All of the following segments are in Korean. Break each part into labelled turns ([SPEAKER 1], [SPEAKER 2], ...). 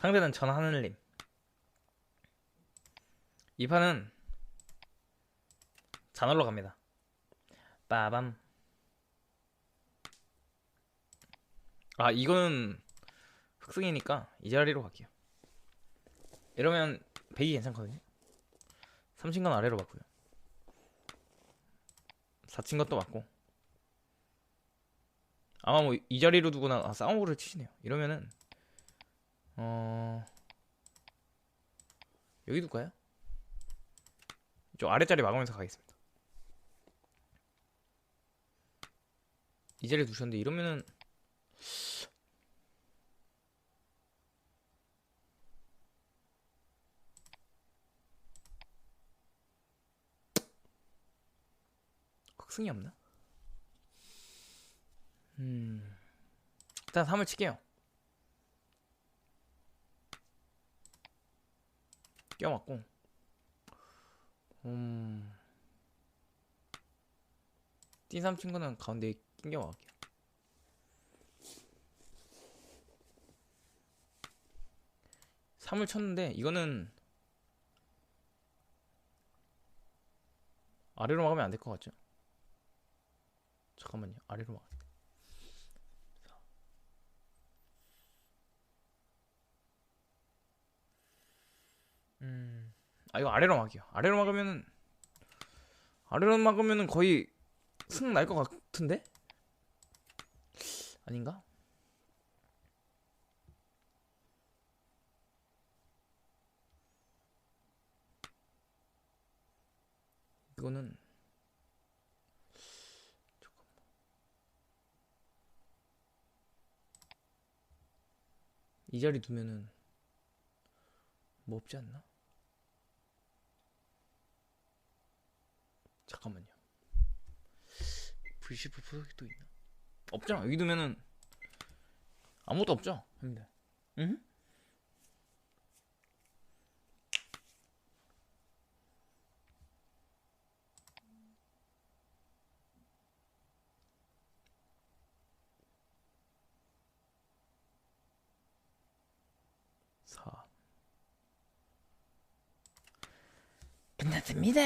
[SPEAKER 1] 상대는 전하늘님. 이 판은 잔얼로 갑니다. 빠밤. 아 이거는 흑승이니까 이 자리로 갈게요. 이러면 100이 괜찮거든요. 3층간 아래로 맞고요. 4층간 또 맞고. 아마 뭐 이 자리로 두거나 아, 싸움으로 치시네요. 이러면은 어 여기 둘까요? 저 아래자리 막으면서 가겠습니다. 이 자리 두셨는데 이러면은 흑승이 없나? 음 일단 3을 칠게요. 껴맞고 음 띵삼 친구는 가운데 낑겨 갈게요. 삼을 쳤는데 이거는 아래로 막으면 안 될 것 같죠? 잠깐만요. 아래로 막. 아 이거 아래로 막이요. 아래로 막으면은 아래로 막으면은 거의 승 날 것 같은데? 아닌가? 이거는. 이 자리 두면은 뭐 없지 않나? 잠깐만요. V10 프로젝트 또 있나? 없잖아. 여기 두면은 아무것도 없죠, 형님들. 응? 사. 끝났습니다.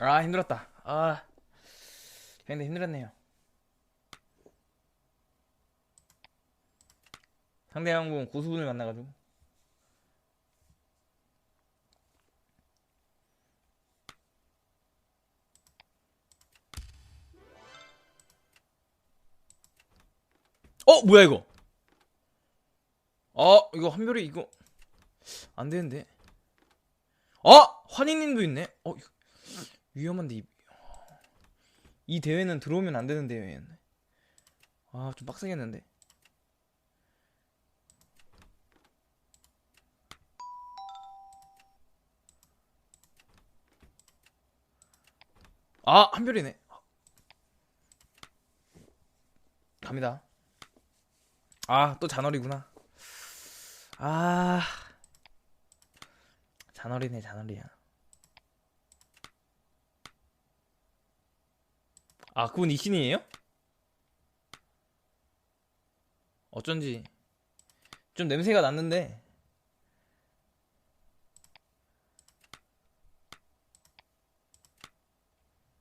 [SPEAKER 1] 아 힘들었다. 아 근데 힘들었네요. 상대 항공 고수분을 만나가지고 어 뭐야 이거? 어 이거 한별이 이거 안 되는데. 어 환희님도 있네. 어 이거 위험한데 이, 이 대회는 들어오면 안 되는 대회였네. 아, 좀 빡세겠는데. 아, 한별이네. 갑니다. 아, 또 잔월이구나. 아, 잔월이네, 잔월이야. 아, 그분 이신이에요? 어쩐지 좀 냄새가 났는데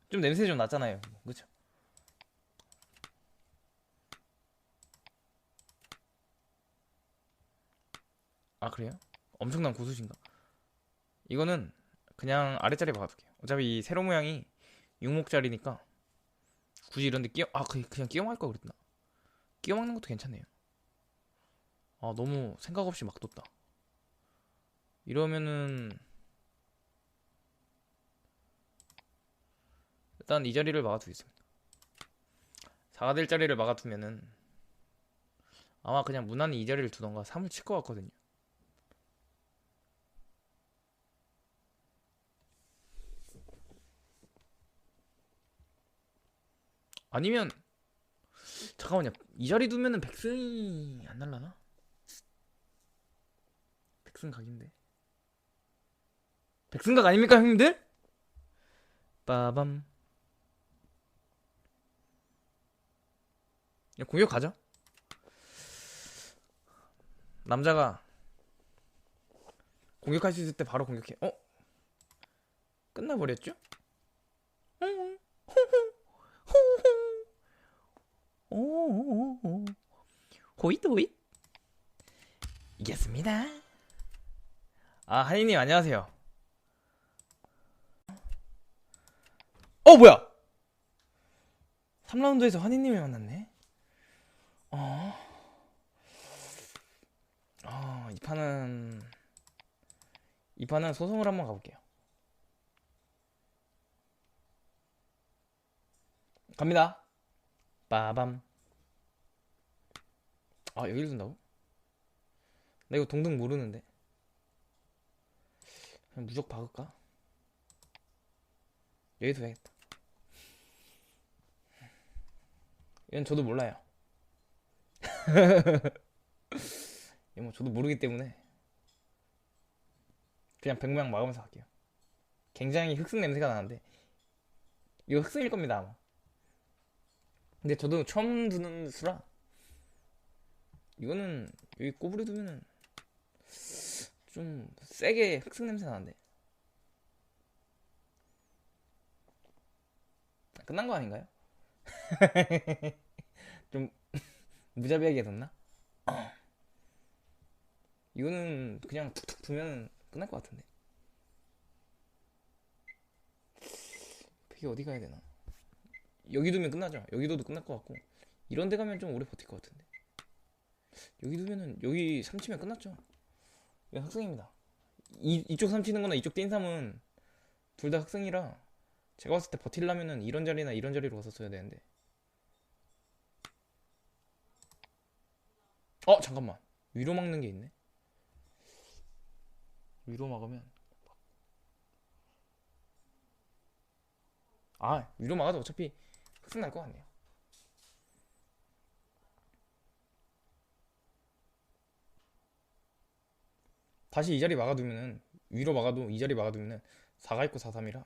[SPEAKER 1] 좀 냄새 좀 났잖아요. 그쵸? 아, 그래요? 엄청난 고수신가? 이거는 그냥 아래자리 박아둘게요. 어차피 이 세로 모양이 육목짜리니까 굳이 이런데 끼워 아 그- 그냥 끼워 막을 걸 그랬나? 끼워 막는 것도 괜찮네요. 아 너무 생각 없이 막 뒀다. 이러면은 일단 이 자리를 막아두겠습니다. 4가 될 자리를 막아두면은 아마 그냥 무난히 이 자리를 두던가 3을 칠 것 같거든요 아니면 잠깐만요. 이 자리 두면은 백승이 안 날라나? 백승 각인데. 백승 각 아닙니까 형님들? 빠밤. 야, 공격 가자. 남자가 공격할 수 있을 때 바로 공격해. 어? 끝나버렸죠? 오, 호잇 호잇. 이겼습니다. 아, 하니님 안녕하세요. 어, 뭐야? 3라운드에서 하니님을 만났네. 어. 어, 이 판은 이 판은 소송을 한번 가볼게요. 갑니다. 빠밤. 아, 여기를 둔다고? 나 이거 동등 모르는데. 그냥 무적 박을까? 여기서 해야겠다. 이건 저도 몰라요. 이거 뭐 저도 모르기 때문에 그냥 백모양 막으면서 할게요. 굉장히 흑승 냄새가 나는데 이거 흑승일 겁니다 아마. 근데 저도 처음 두는 수라 이거는 여기 꼬부리 두면은 좀 세게 흑승 냄새 나는데 끝난 거 아닌가요? 좀 무자비하게 뒀나? 이거는 그냥 툭툭 두면 끝날 것 같은데. 팩이 어디 가야 되나? 여기 두면 끝나죠. 여기 둬도 끝날 것 같고 이런 데 가면 좀 오래 버틸 것 같은데. 여기 두면은 여기 삼치면 끝났죠. 이건 흑승입니다. 이, 이쪽 삼치는 거나 이쪽 띵삼은 둘다 흑승이라 제가 봤을 때 버틸려면은 이런 자리나 이런 자리로 써야 되는데. 어 잠깐만 위로 막는 게 있네. 위로 막으면 아 위로 막아도 어차피 흑승 날것 같네요. 다시 이 자리 막아두면은 위로 막아도 이 자리 막아두면은 4가 있고 4, 3이라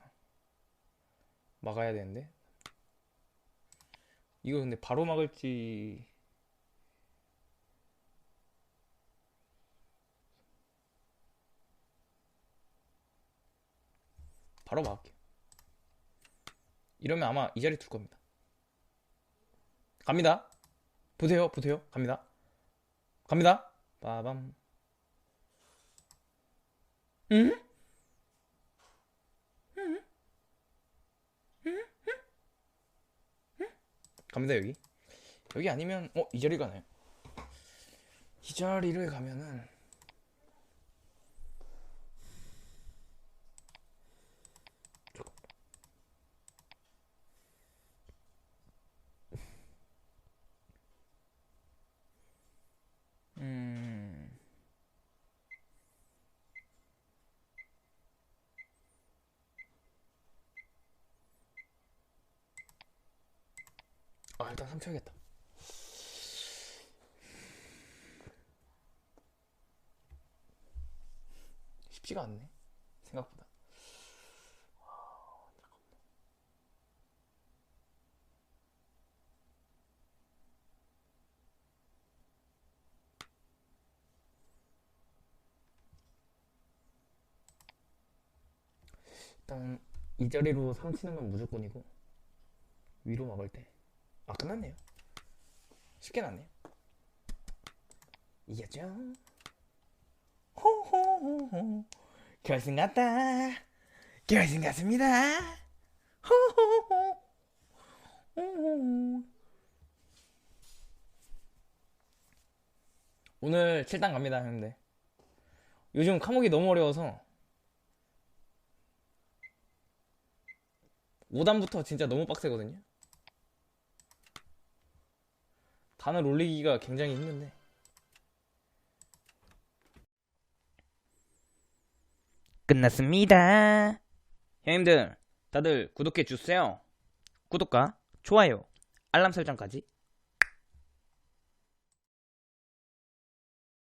[SPEAKER 1] 막아야 되는데 이거 근데 바로 막을지 바로 막을게요. 이러면 아마 이 자리 둘 겁니다. 갑니다. 보세요, 보세요. 갑니다. 갑니다. 빠밤. 응? 갑니다, 여기. 여기 아니면, 어, 이 자리 가나요? 이 자리를 가면은, 아, 일단 3초 해야겠다. 쉽지가 않네. 생각보다. 일단 이 자리로 3 치는 건 무조건이고 위로 막을 때. 아 끝났네요. 쉽게 났네요. 이겼죠? 호호호호 결승 갔다. 결승 갔습니다. 호호 호 호호. 오늘 7단 갑니다, 형님들. 요즘科目이 너무 어려워서 5단부터 진짜 너무 빡세거든요. 단을 올리기가 굉장히 힘든데. 끝났습니다. 형님들, 다들 구독해 주세요. 구독과 좋아요, 알람 설정까지